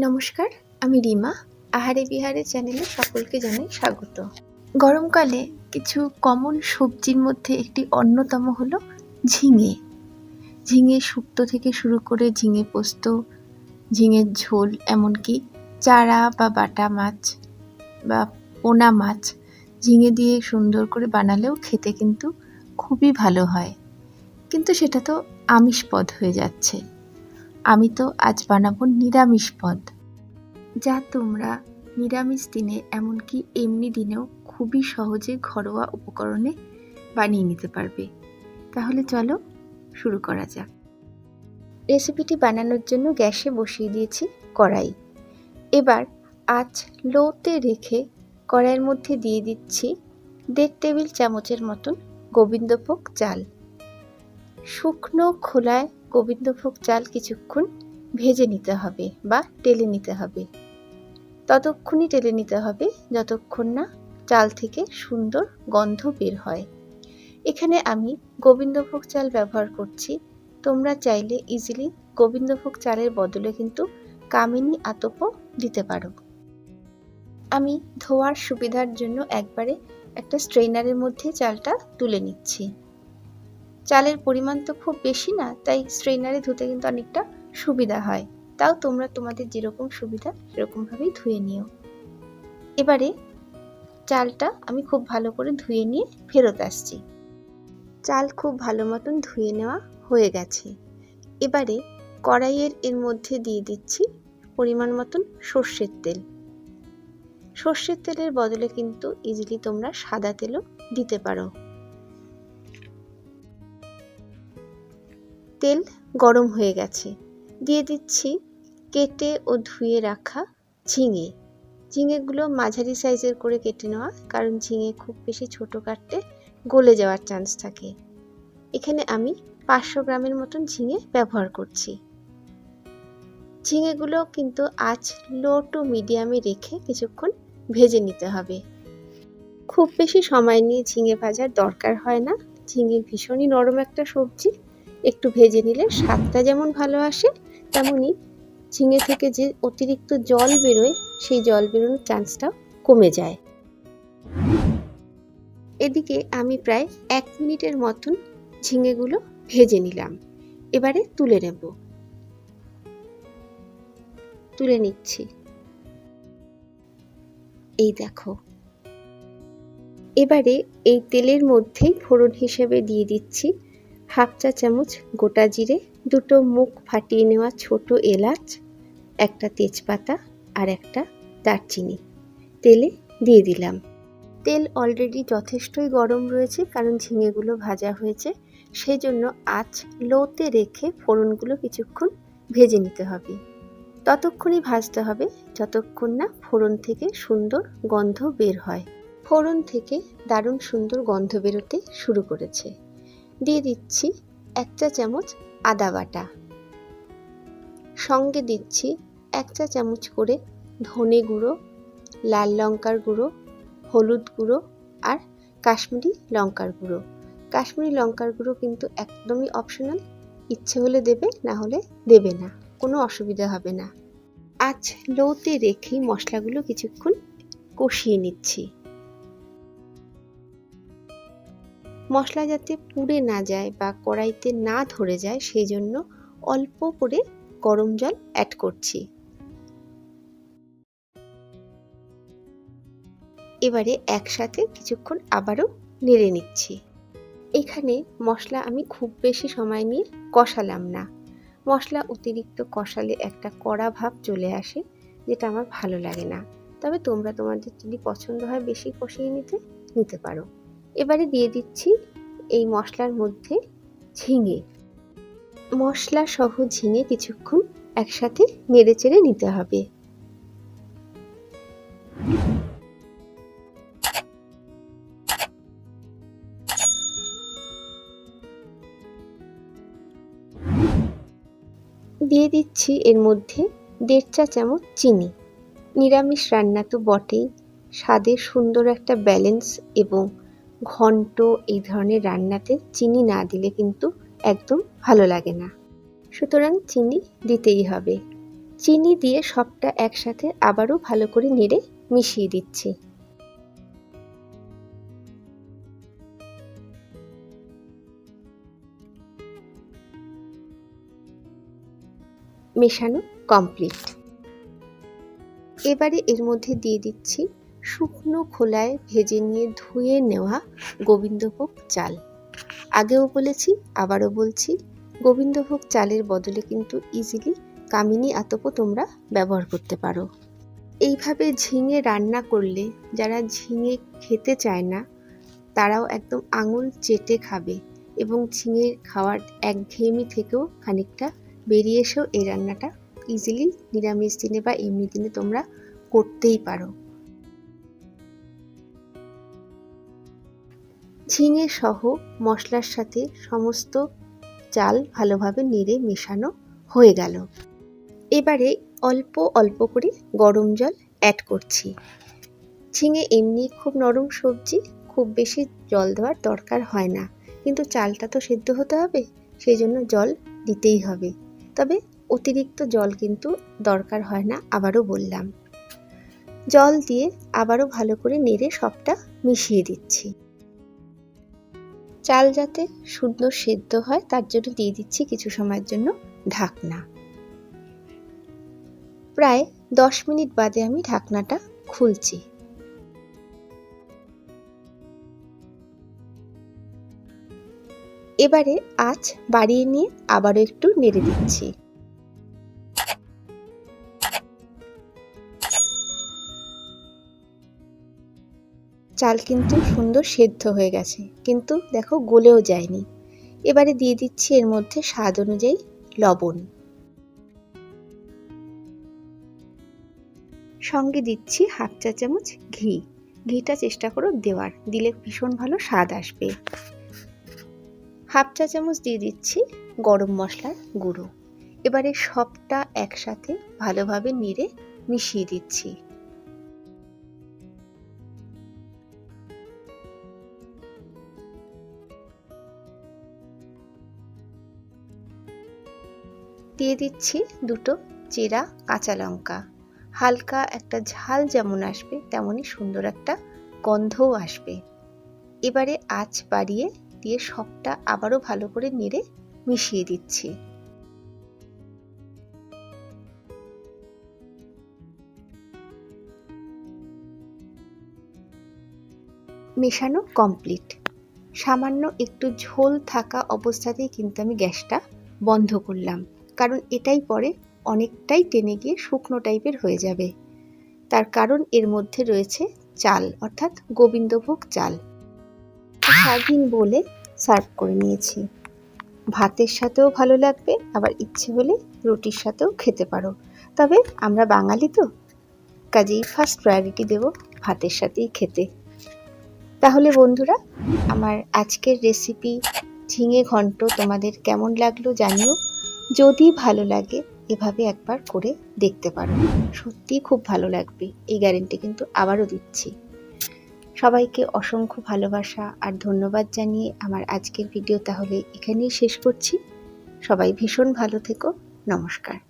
নমস্কার, আমি রিমা। আহারে বিহারে চ্যানেলে সকলকে জানাই স্বাগত। গরমকালে কিছু কমন সবজির মধ্যে একটি অন্যতম হলো ঝিঙে। ঝিঙে শুক্তো থেকে শুরু করে ঝিঙে পোস্ত, ঝিঙের ঝোল, এমনকি চারা বা বাটা মাছ বা পোনা মাছ, ঝিঙে দিয়ে সুন্দর করে বানালেও খেতে কিন্তু খুবই ভালো হয়। কিন্তু সেটা তো আমিষ পদ হয়ে যাচ্ছে। আমি তো আজ বানাবো নিরামিষ পদ। যা তোমরা নিরামিষ দিনে এমনকি এমনি দিনেও খুবই সহজে ঘরোয়া উপকরণে বানিয়ে নিতে পারবে। তাহলে চলো শুরু করা যাক। রেসিপিটি বানানোর জন্য গ্যাসে বসিয়ে দিয়েছি কড়াই। এবার আঁচ লোতে রেখে কড়াইয়ের মধ্যে দিয়ে দিচ্ছি দেড় টেবিল চামচের মতন গোবিন্দভোগ চাল। শুকনো খোলায় গোবিন্দভোগ চাল কিছুক্ষণ ভেজে নিতে হবে বা টেলে নিতে হবে। ততক্ষণই টেলে নিতে হবে যতক্ষণ না চাল থেকে সুন্দর গন্ধ বের হয়। এখানে আমি গোবিন্দভোগ চাল ব্যবহার করছি। তোমরা চাইলে ইজিলি গোবিন্দভোগ চালের বদলে কিন্তু কামিনী আতপও দিতে পারো। আমি ধোয়ার সুবিধার জন্য একবারে একটা স্ট্রেনারের মধ্যে চালটা তুলে নিচ্ছি। চালের পরিমাণ তো খুব বেশি না, তাই স্ট্রেনারে ধুতে কিন্তু অনেকটা সুবিধা হয়। তাও তোমরা তোমাদের যেরকম সুবিধা সেরকমভাবেই ধুয়ে নিও। এবারে চালটা আমি খুব ভালো করে ধুয়ে নিয়ে ফেরত আসছি। চাল খুব ভালো মতন ধুয়ে নেওয়া হয়ে গেছে। এবারে কড়াইয়ের এর মধ্যে দিয়ে দিচ্ছি পরিমাণ মতন সর্ষের তেল। সর্ষের তেলের বদলে কিন্তু ইজিলি তোমরা সাদা তেলও দিতে পারো। তেল গরম হয়ে গেছে। দিয়ে দিচ্ছি কেটে ও ধুয়ে রাখা ঝিঙে। ঝিঙেগুলো মাঝারি সাইজের করে কেটে নেওয়া, কারণ ঝিঙে খুব বেশি ছোট কাটতে গলে যাওয়ার চান্স থাকে। এখানে আমি পাঁচশো গ্রামের মতন ঝিঙে ব্যবহার করছি। ঝিঙেগুলো কিন্তু আজ লো টু মিডিয়ামে রেখে কিছুক্ষণ ভেজে নিতে হবে। খুব বেশি সময় নিয়ে ঝিঙে ভাজার দরকার হয় না। ঝিঙে ভীষণই নরম একটা সবজি। একটু ভেজে নিলে স্বাদটা যেমন ভালো আসে, তেমনই ঝিঙে থেকে যে অতিরিক্ত জল বেরোয়, সেই জল বেরোনোর চান্সটাও কমে যায়। এদিকে আমি প্রায় এক মিনিটের মতন ঝিঙেগুলো ভেজে নিলাম। এবারে তুলে নেব। তুলে নিচ্ছি। এই দেখো। এবারে এই তেলের মধ্যেই ফোড়ন হিসেবে দিয়ে দিচ্ছি হাফ চা চামচ গোটা জিরে, দুটো মুখ ফাটিয়ে নেওয়া ছোট এলাচ, একটা তেজপাতা আর একটা দারচিনি। তেলে দিয়ে দিলাম। তেল অলরেডি যথেষ্টই গরম রয়েছে কারণ ঝিঙেগুলো ভাজা হয়েছে। সেই জন্য আঁচ লোতে রেখে ফোড়নগুলো কিছুক্ষণ ভেজে নিতে হবে। ততক্ষণই ভাজতে হবে, যতক্ষণ না ফোড়ন থেকে সুন্দর গন্ধ বের হয়। ফোড়ন থেকে দারুণ সুন্দর গন্ধ বেরোতে শুরু করেছে। দিয়ে দিচ্ছি এক চা চামচ আদা বাটা। সঙ্গে দিচ্ছি এক চা চামচ করে ধনে গুঁড়ো, লাল লঙ্কার গুঁড়ো, হলুদ গুঁড়ো আর কাশ্মীরি লঙ্কার গুঁড়ো। কাশ্মীরি লঙ্কার গুঁড়ো কিন্তু একদমই অপশনাল ইচ্ছে হলে দেবে, না হলে দেবে না, কোনো অসুবিধা হবে না। আজ লোতে রেখে মশলাগুলো কিছুক্ষণ কষিয়ে নিচ্ছি। মশলা যাতে পুড়ে না যায় বা কড়াইতে না ধরে যায় সেই জন্য অল্প করে গরম জল অ্যাড করছি। এবারে একসাথে কিছুক্ষণ আবারও নেড়ে নিচ্ছি। এখানে মশলা আমি খুব বেশি সময় নিয়ে কষালাম না। মশলা অতিরিক্ত কষালে একটা কড়া ভাব চলে আসে, যেটা আমার ভালো লাগে না। তবে তোমরা তোমাদের যদি পছন্দ হয় বেশি কষিয়ে নিতে নিতে পারো। এবারে দিয়ে দিচ্ছি এই মশলার মধ্যে ঝিঙে। মশলা সহ ঝিঙে কিছুক্ষণ একসাথে নেড়ে চেড়ে নিতে হবে। দিয়ে দিচ্ছি এর মধ্যে দেড় চা চামচ চিনি। নিরামিষ রান্না তো বটেই। স্বাদের সুন্দর একটা ব্যালেন্স এবং ঘন্ট এই ধরনের রান্নাতে চিনি না দিলে কিন্তু একদম ভালো লাগে না। সুতরাং চিনি দিতেই হবে। চিনি দিয়ে সবটা একসাথে আবারও ভালো করে নেড়ে মিশিয়ে দিচ্ছি। মেশানো কমপ্লিট। এবারে এর মধ্যে দিয়ে দিচ্ছি শুকনো খোলায় ভেজে নিয়ে ধুয়ে নেওয়া গোবিন্দভোগ চাল। আগেও বলেছি, আবারও বলছি, গোবিন্দভোগ চালের বদলে কিন্তু ইজিলি কামিনী আতপও তোমরা ব্যবহার করতে পারো। এইভাবে ঝিঙে রান্না করলে, যারা ঝিঙে খেতে চায় না, তারাও একদম আঙুল চেটে খাবে এবং ঝিঙে খাওয়ার একঘেয়েমি থেকেও খানিকটা বেরিয়ে এসেও এই রান্নাটা ইজিলি নিরামিষ দিনে বা এমনি দিনে তোমরা করতেই পারো। ঝিঙে সহ মশলার সাথে সমস্ত চাল ভালোভাবে নেড়ে মেশানো হয়ে গেল। এবারে অল্প অল্প করে গরম জল অ্যাড করছি। ঝিঙে এমনি খুব নরম সবজি, খুব বেশি জল দেওয়ার দরকার হয় না। কিন্তু চালটা তো সেদ্ধ হতে হবে সেই জন্য জল দিতেই হবে। তবে অতিরিক্ত জল কিন্তু দরকার হয় না, আবারও বললাম। জল দিয়ে আবারও ভালো করে নেড়ে সবটা মিশিয়ে দিচ্ছি। চাল যাতে সুন্দর সেদ্ধ হয়, তার জন্য দিয়ে দিচ্ছি কিছু সময়ের জন্য ঢাকনা। প্রায় দশ মিনিট বাদে আমি ঢাকনাটা খুলছি। এবারে আজ বাড়িয়ে নিয়ে আবারও একটু নেড়ে দিচ্ছি। চাল কিন্তু সুন্দর সেদ্ধ হয়ে গেছে, কিন্তু দেখো গলেও যায়নি। এবারে দিয়ে দিচ্ছি এর মধ্যে স্বাদ অনুযায়ী লবণ। সঙ্গে দিচ্ছি হাফ চা চামচ ঘি। ঘিটা চেষ্টা করো দেওয়ার, দিলে ভীষণ ভালো স্বাদ আসবে। হাফ চা চামচ দিয়ে দিচ্ছি গরম মশলার গুঁড়ো। এবারে সবটা একসাথে ভালোভাবে নেড়ে মিশিয়ে দিচ্ছি। দিয়ে দিচ্ছি দুটো চেরা কাঁচা লঙ্কা। হালকা একটা ঝাল যেমন আসবে, তেমনই সুন্দর একটা গন্ধও আসবে। এবারে আঁচ বাড়িয়ে দিয়ে সবটা আবারও ভালো করে নেড়ে মিশিয়ে দিচ্ছি। মেশানো কমপ্লিট সামান্য একটু ঝোল থাকা অবস্থাতেই কিন্তু আমি গ্যাসটা বন্ধ করলাম। কারণ এটাই পরে অনেকটাই টেনে গিয়ে শুকনো টাইপের হয়ে যাবে। তার কারণ এর মধ্যে রয়েছে চাল, অর্থাৎ গোবিন্দভোগ চাল। স্বাধীন বলে সার্ভ করে নিয়েছি। ভাতের সাথেও ভালো লাগবে, আবার ইচ্ছে হলে রুটির সাথেও খেতে পারো। তবে আমরা বাঙালি তো, কাজেই ফার্স্ট প্রায়োরিটি দেব ভাতের সাথেই খেতে। তাহলে বন্ধুরা, আমার আজকের রেসিপি ঝিঙে ঘন্ট তোমাদের কেমন লাগল জানিও। যদি ভালো লাগে, এভাবে একবার করে দেখতে পারো। সত্যি খুব ভালো লাগবে। এই গ্যারেন্টি কিন্তু আবারও দিচ্ছি। সবাইকে অসংখ্য ভালোবাসা আর ধন্যবাদ জানিয়ে আমার আজকের ভিডিও তাহলে এখানেই শেষ করছি। সবাই ভীষণ ভালো থেকো। নমস্কার।